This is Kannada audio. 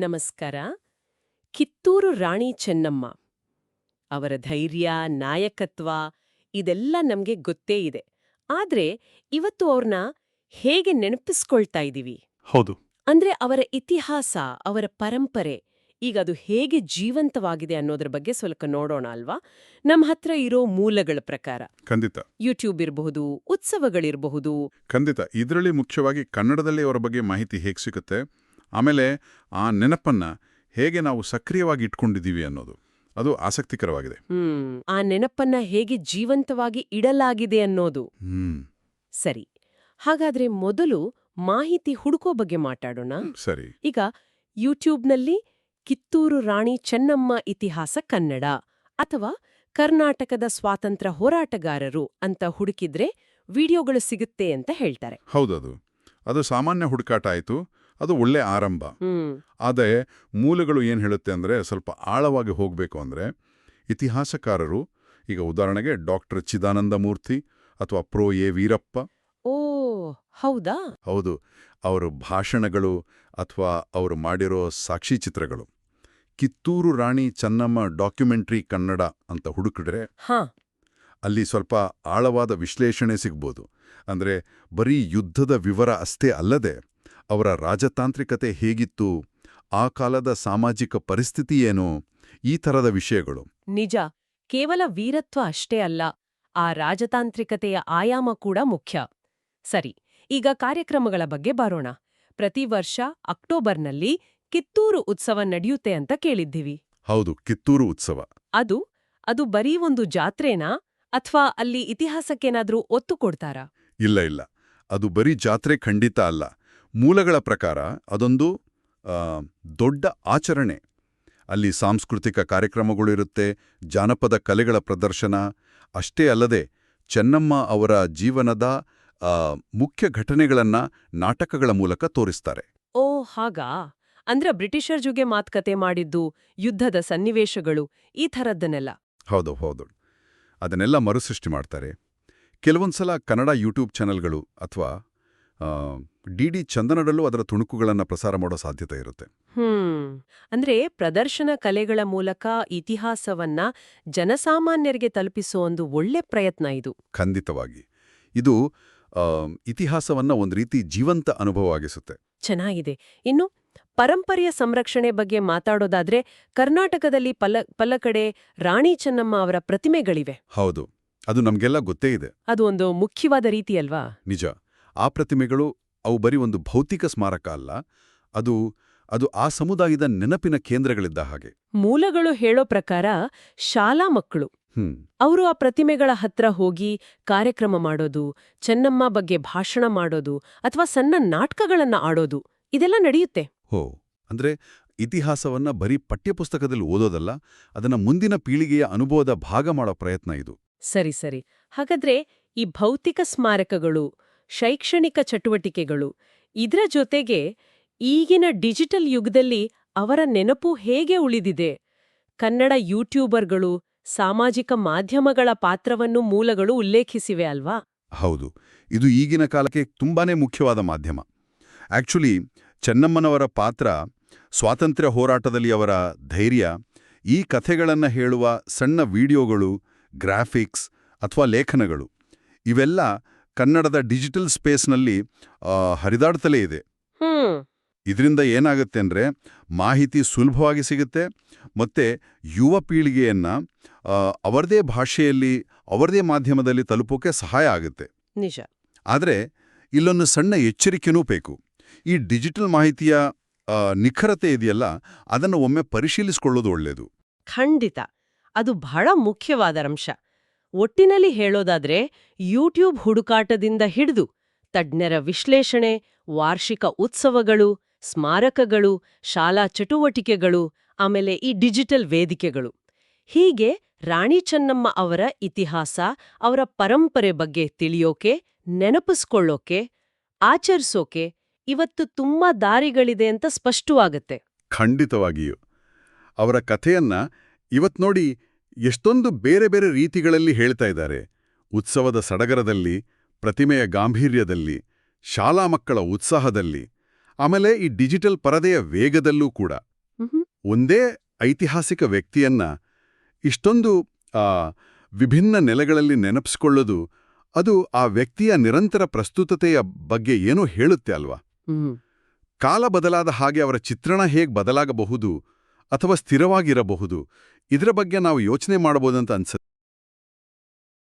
ನಮಸ್ಕಾರ. ಕಿತ್ತೂರು ರಾಣಿ ಚೆನ್ನಮ್ಮ. ಅವರ ಧೈರ್ಯ ನಾಯಕತ್ವ ಇದೆಲ್ಲ ನಮ್ಗೆ ಗೊತ್ತೇ ಇದೆ. ಆದ್ರೆ ಇವತ್ತು ಅವ್ರನ್ನ ಹೇಗೆ ನೆನಪಿಸ್ಕೊಳ್ತಾ ಇದೀವಿ? ಹೌದು. ಅಂದ್ರೆ ಅವರ ಇತಿಹಾಸ ಅವರ ಪರಂಪರೆ ಈಗ ಅದು ಹೇಗೆ ಜೀವಂತವಾಗಿದೆ ಅನ್ನೋದ್ರ ಬಗ್ಗೆ ಸ್ವಲ್ಪ ನೋಡೋಣ ಅಲ್ವಾ? ನಮ್ಮ ಹತ್ರ ಇರೋ ಮೂಲಗಳ ಪ್ರಕಾರ. ಖಂಡಿತ. ಯೂಟ್ಯೂಬ್ ಇರಬಹುದು ಉತ್ಸವಗಳಿರಬಹುದು. ಖಂಡಿತ. ಇದರಲ್ಲಿ ಮುಖ್ಯವಾಗಿ ಕನ್ನಡದಲ್ಲಿ ಅವರ ಬಗ್ಗೆ ಮಾಹಿತಿ ಹೇಗೆ ಸಿಗುತ್ತೆ? ಆಮೇಲೆ ಆ ನೆನಪನ್ನ ಹೇಗೆ ನಾವು ಸಕ್ರಿಯವಾಗಿ ಇಟ್ಕೊಂಡಿದ್ದೀವಿ ಅನ್ನೋದು. ಅದು ಆಸಕ್ತಿಕರವಾಗಿದೆ. ಹ್ಮ್. ಆ ನೆನಪನ್ನ ಹೇಗೆ ಜೀವಂತವಾಗಿ ಇಡಲಾಗಿದೆ ಅನ್ನೋದು. ಹ್ಮ್. ಸರಿ. ಹಾಗಾದ್ರೆ ಮೊದಲು ಮಾಹಿತಿ ಹುಡುಕೋ ಬಗ್ಗೆ ಮಾತಾಡೋಣ. ಸರಿ. ಈಗ ಯೂಟ್ಯೂಬ್ನಲ್ಲಿ ಕಿತ್ತೂರು ರಾಣಿ ಚೆನ್ನಮ್ಮ ಇತಿಹಾಸ ಕನ್ನಡ ಅಥವಾ ಕರ್ನಾಟಕದ ಸ್ವಾತಂತ್ರ್ಯ ಹೋರಾಟಗಾರರು ಅಂತ ಹುಡುಕಿದ್ರೆ ವಿಡಿಯೋಗಳು ಸಿಗುತ್ತೆ ಅಂತ ಹೇಳ್ತಾರೆ. ಹೌದದು. ಅದು ಸಾಮಾನ್ಯ ಹುಡುಕಾಟ ಆಯಿತು. ಅದು ಒಳ್ಳೆ ಆರಂಭ. ಆದರೆ ಮೂಲಗಳು ಏನು ಹೇಳುತ್ತೆ ಅಂದರೆ ಸ್ವಲ್ಪ ಆಳವಾಗಿ ಹೋಗಬೇಕು ಅಂದರೆ ಇತಿಹಾಸಕಾರರು ಈಗ ಉದಾಹರಣೆಗೆ ಡಾಕ್ಟರ್ ಚಿದಾನಂದ ಮೂರ್ತಿ ಅಥವಾ ಪ್ರೋ ಎ ವೀರಪ್ಪ. ಓ ಹೌದಾ? ಹೌದು. ಅವರ ಭಾಷಣಗಳು ಅಥವಾ ಅವರು ಮಾಡಿರೋ ಸಾಕ್ಷಿ ಚಿತ್ರಗಳು. ಕಿತ್ತೂರು ರಾಣಿ ಚೆನ್ನಮ್ಮ ಡಾಕ್ಯುಮೆಂಟ್ರಿ ಕನ್ನಡ ಅಂತ ಹುಡುಕಿದ್ರೆ ಹಾ. ಅಲ್ಲಿ ಸ್ವಲ್ಪ ಆಳವಾದ ವಿಶ್ಲೇಷಣೆ ಸಿಗ್ಬೋದು. ಅಂದ್ರೆ ಬರೀ ಯುದ್ಧದ ವಿವರ ಅಷ್ಟೇ ಅಲ್ಲದೆ ಅವರ ರಾಜತಾಂತ್ರಿಕತೆ ಹೇಗಿತ್ತು ಆ ಕಾಲದ ಸಾಮಾಜಿಕ ಪರಿಸ್ಥಿತಿ ಏನು ಈ ಥರದ ವಿಷಯಗಳು. ನಿಜ ಕೇವಲ ವೀರತ್ವ ಅಷ್ಟೇ ಅಲ್ಲ ಆ ರಾಜತಾಂತ್ರಿಕತೆಯ ಆಯಾಮ ಕೂಡ ಮುಖ್ಯ. ಸರಿ ಈಗ ಕಾರ್ಯಕ್ರಮಗಳ ಬಗ್ಗೆ ಬರೋಣ. ಪ್ರತಿ ವರ್ಷ ಅಕ್ಟೋಬರ್ನಲ್ಲಿ ಕಿತ್ತೂರು ಉತ್ಸವ ನಡೆಯುತ್ತೆ ಅಂತ ಕೇಳಿದ್ದೀವಿ. ಹೌದು ಕಿತ್ತೂರು ಉತ್ಸವ. ಅದು ಅದು ಬರೀ ಒಂದು ಜಾತ್ರೆನಾ ಅಥವಾ ಅಲ್ಲಿ ಇತಿಹಾಸಕ್ಕೇನಾದ್ರೂ ಒತ್ತು ಕೊಡ್ತಾರಾ? ಇಲ್ಲ ಇಲ್ಲ ಅದು ಬರೀ ಜಾತ್ರೆ ಖಂಡಿತ ಅಲ್ಲ. ಮೂಲಗಳ ಪ್ರಕಾರ ಅದೊಂದು ದೊಡ್ಡ ಆಚರಣೆ. ಅಲ್ಲಿ ಸಾಂಸ್ಕೃತಿಕ ಕಾರ್ಯಕ್ರಮಗಳು ಇರುತ್ತೆ ಜಾನಪದ ಕಲೆಗಳ ಪ್ರದರ್ಶನ. ಅಷ್ಟೇ ಅಲ್ಲದೆ ಚೆನ್ನಮ್ಮ ಅವರ ಜೀವನದ ಮುಖ್ಯ ಘಟನೆಗಳನ್ನ ನಾಟಕಗಳ ಮೂಲಕ ತೋರಿಸ್ತಾರೆ. ಓ ಹಾಗಾ? ಅಂದ್ರೆ ಬ್ರಿಟಿಷರ್ ಜೊಗೆ ಮಾತುಕತೆ ಮಾಡಿದ್ದು ಯುದ್ಧದ ಸನ್ನಿವೇಶಗಳು ಈ ಥರದ್ದನ್ನೆಲ್ಲ. ಹೌದು ಹೌದು. ಅದನ್ನೆಲ್ಲ ಮರುಸೃಷ್ಟಿ ಮಾಡ್ತಾರೆ. ಕೆಲವೊಂದ್ಸಲ ಕನ್ನಡ ಯೂಟ್ಯೂಬ್ ಚಾನೆಲ್ಗಳು ಅಥವಾ ಡಿ ಡಿ ಚಂದನದಲ್ಲೂ ಅದರ ತುಣುಕುಗಳನ್ನು ಪ್ರಸಾರ ಮಾಡೋ ಸಾಧ್ಯತೆ ಇರುತ್ತೆ. ಹ್ಮ್. ಅಂದ್ರೆ ಪ್ರದರ್ಶನ ಕಲೆಗಳ ಮೂಲಕ ಇತಿಹಾಸವನ್ನ ಜನಸಾಮಾನ್ಯರಿಗೆ ತಲುಪಿಸೋ ಒಂದು ಒಳ್ಳೆ ಪ್ರಯತ್ನ ಇದು. ಖಂಡಿತವಾಗಿ. ಇದು ಇತಿಹಾಸವನ್ನ ಒಂದು ರೀತಿ ಜೀವಂತ ಅನುಭವವಾಗಿಸುತ್ತೆ ಚೆನ್ನಾಗಿದೆ. ಇನ್ನು ಪರಂಪರೆಯ ಸಂರಕ್ಷಣೆ ಬಗ್ಗೆ ಮಾತಾಡೋದಾದ್ರೆ ಕರ್ನಾಟಕದಲ್ಲಿ ಪಲ ಪಲ ಕಡೆ ರಾಣಿ ಚೆನ್ನಮ್ಮ ಅವರ ಪ್ರತಿಮೆಗಳಿವೆ. ಹೌದು. ಅದು ನಮಗೆಲ್ಲ ಗೊತ್ತೇ ಇದೆ. ಅದು ಒಂದು ಮುಖ್ಯವಾದ ರೀತಿಯಲ್ವಾ ನಿಜ. ಆ ಪ್ರತಿಮೆಗಳು ಅವು ಬರೀ ಒಂದು ಭೌತಿಕ ಸ್ಮಾರಕ ಅಲ್ಲ ಅದು ಅದು ಆ ಸಮುದಾಯದ ನೆನಪಿನ ಕೇಂದ್ರಗಳಿದ್ದ ಹಾಗೆ. ಮೂಲಗಳು ಹೇಳೋ ಪ್ರಕಾರ ಶಾಲಾ ಮಕ್ಕಳು ಅವರು ಆ ಪ್ರತಿಮೆಗಳ ಹತ್ರ ಹೋಗಿ ಕಾರ್ಯಕ್ರಮ ಮಾಡೋದು ಚೆನ್ನಮ್ಮ ಬಗ್ಗೆ ಭಾಷಣ ಮಾಡೋದು ಅಥವಾ ಸಣ್ಣ ನಾಟಕಗಳನ್ನ ಆಡೋದು ಇದೆಲ್ಲ ನಡೆಯುತ್ತೆ. ಹೋ ಅಂದ್ರೆ ಇತಿಹಾಸವನ್ನ ಬರೀ ಪಠ್ಯಪುಸ್ತಕದಲ್ಲಿ ಓದೋದಲ್ಲ ಅದನ್ನ ಮುಂದಿನ ಪೀಳಿಗೆಯ ಅನುಭವದ ಭಾಗ ಮಾಡೋ ಪ್ರಯತ್ನ ಇದು. ಸರಿ ಸರಿ. ಹಾಗಾದ್ರೆ ಈ ಭೌತಿಕ ಸ್ಮಾರಕಗಳು ಶೈಕ್ಷಣಿಕ ಚಟುವಟಿಕೆಗಳು. ಇದರ ಜೊತೆಗೆ ಈಗಿನ ಡಿಜಿಟಲ್ ಯುಗದಲ್ಲಿ ಅವರ ನೆನಪು ಹೇಗೆ ಉಳಿದಿದೆ? ಕನ್ನಡ ಯೂಟ್ಯೂಬರ್ಗಳು, ಸಾಮಾಜಿಕ ಮಾಧ್ಯಮಗಳ ಪಾತ್ರವನ್ನು ಮೂಲಗಳು ಉಲ್ಲೇಖಿಸಿವೆ ಅಲ್ವಾ? ಹೌದು. ಇದು ಈಗಿನ ಕಾಲಕ್ಕೆ ತುಂಬಾನೇ ಮುಖ್ಯವಾದ ಮಾಧ್ಯಮ. ಆಕ್ಚುಲಿ ಚೆನ್ನಮ್ಮನವರ ಪಾತ್ರ, ಸ್ವಾತಂತ್ರ್ಯ ಹೋರಾಟದಲ್ಲಿ ಅವರ ಧೈರ್ಯ, ಈ ಕಥೆಗಳನ್ನು ಹೇಳುವ ಸಣ್ಣ ವಿಡಿಯೋಗಳು, ಗ್ರಾಫಿಕ್ಸ್ ಅಥವಾ ಲೇಖನಗಳು, ಇವೆಲ್ಲ ಕನ್ನಡದ ಡಿಜಿಟಲ್ ಸ್ಪೇಸ್ನಲ್ಲಿ ಹರಿದಾಡ್ತಲೇ ಇದೆ. ಇದರಿಂದ ಏನಾಗುತ್ತೆ ಅಂದ್ರೆ ಮಾಹಿತಿ ಸುಲಭವಾಗಿ ಸಿಗುತ್ತೆ ಮತ್ತೆ ಯುವ ಪೀಳಿಗೆಯನ್ನ ಅವರದೇ ಭಾಷೆಯಲ್ಲಿ ಅವರದೇ ಮಾಧ್ಯಮದಲ್ಲಿ ತಲುಪೋಕೆ ಸಹಾಯ ಆಗುತ್ತೆ. ನಿಜ. ಆದರೆ ಇಲ್ಲೊಂದು ಸಣ್ಣ ಎಚ್ಚರಿಕೆನೂ ಬೇಕು. ಈ ಡಿಜಿಟಲ್ ಮಾಹಿತಿಯ ನಿಖರತೆ ಇದೆಯಲ್ಲ ಅದನ್ನು ಒಮ್ಮೆ ಪರಿಶೀಲಿಸಿಕೊಳ್ಳೋದು ಒಳ್ಳೆಯದು ಖಂಡಿತ. ಅದು ಬಹಳ ಮುಖ್ಯವಾದ ಅಂಶ. ಒಟ್ಟಿನಲ್ಲಿ ಹೇಳೋದಾದ್ರೆ ಯೂಟ್ಯೂಬ್ ಹುಡುಕಾಟದಿಂದ ಹಿಡಿದು ತಜ್ಞರ ವಿಶ್ಲೇಷಣೆ, ವಾರ್ಷಿಕ ಉತ್ಸವಗಳು, ಸ್ಮಾರಕಗಳು, ಶಾಲಾ ಚಟುವಟಿಕೆಗಳು, ಆಮೇಲೆ ಈ ಡಿಜಿಟಲ್ ವೇದಿಕೆಗಳು. ಹೀಗೆ ರಾಣಿ ಚೆನ್ನಮ್ಮ ಅವರ ಇತಿಹಾಸ, ಅವರ ಪರಂಪರೆ ಬಗ್ಗೆ ತಿಳಿಯೋಕೆ, ನೆನಪಿಸ್ಕೊಳ್ಳೋಕೆ, ಆಚರಿಸೋಕೆ ಇವತ್ತು ತುಂಬಾ ದಾರಿಗಳಿದೆ ಅಂತ ಸ್ಪಷ್ಟವಾಗತ್ತೆ. ಖಂಡಿತವಾಗಿಯೂ. ಅವರ ಕಥೆಯನ್ನ ಇವತ್ ನೋಡಿ ಎಷ್ಟೊಂದು ಬೇರೆ ಬೇರೆ ರೀತಿಗಳಲ್ಲಿ ಹೇಳ್ತಾ ಇದ್ದಾರೆ. ಉತ್ಸವದ ಸಡಗರದಲ್ಲಿ ಪ್ರತಿಮೆಯ ಗಾಂಭೀರ್ಯದಲ್ಲಿ ಶಾಲಾ ಮಕ್ಕಳ ಉತ್ಸಾಹದಲ್ಲಿ ಆಮೇಲೆ ಈ ಡಿಜಿಟಲ್ ಪರದೆಯ ವೇಗದಲ್ಲೂ ಕೂಡ. ಒಂದೇ ಐತಿಹಾಸಿಕ ವ್ಯಕ್ತಿಯನ್ನ ಇಷ್ಟೊಂದು ಆ, ವಿಭಿನ್ನ ನೆಲೆಗಳಲ್ಲಿ ನೆನಪಿಸ್ಕೊಳ್ಳೋದು ಅದು ಆ ವ್ಯಕ್ತಿಯ ನಿರಂತರ ಪ್ರಸ್ತುತತೆಯ ಬಗ್ಗೆ ಏನೋ ಹೇಳುತ್ತೆ ಅಲ್ವಾ? ಕಾಲ ಬದಲಾದ ಹಾಗೆ ಅವರ ಚಿತ್ರಣ ಹೇಗೆ ಬದಲಾಗಬಹುದು ಅಥವಾ ಸ್ಥಿರವಾಗಿರಬಹುದು ಇದರ ಬಗ್ಗೆ ನಾವು ಯೋಚನೆ ಮಾಡಬಹುದಂತ ಅನ್ಸುತ್ತೆ.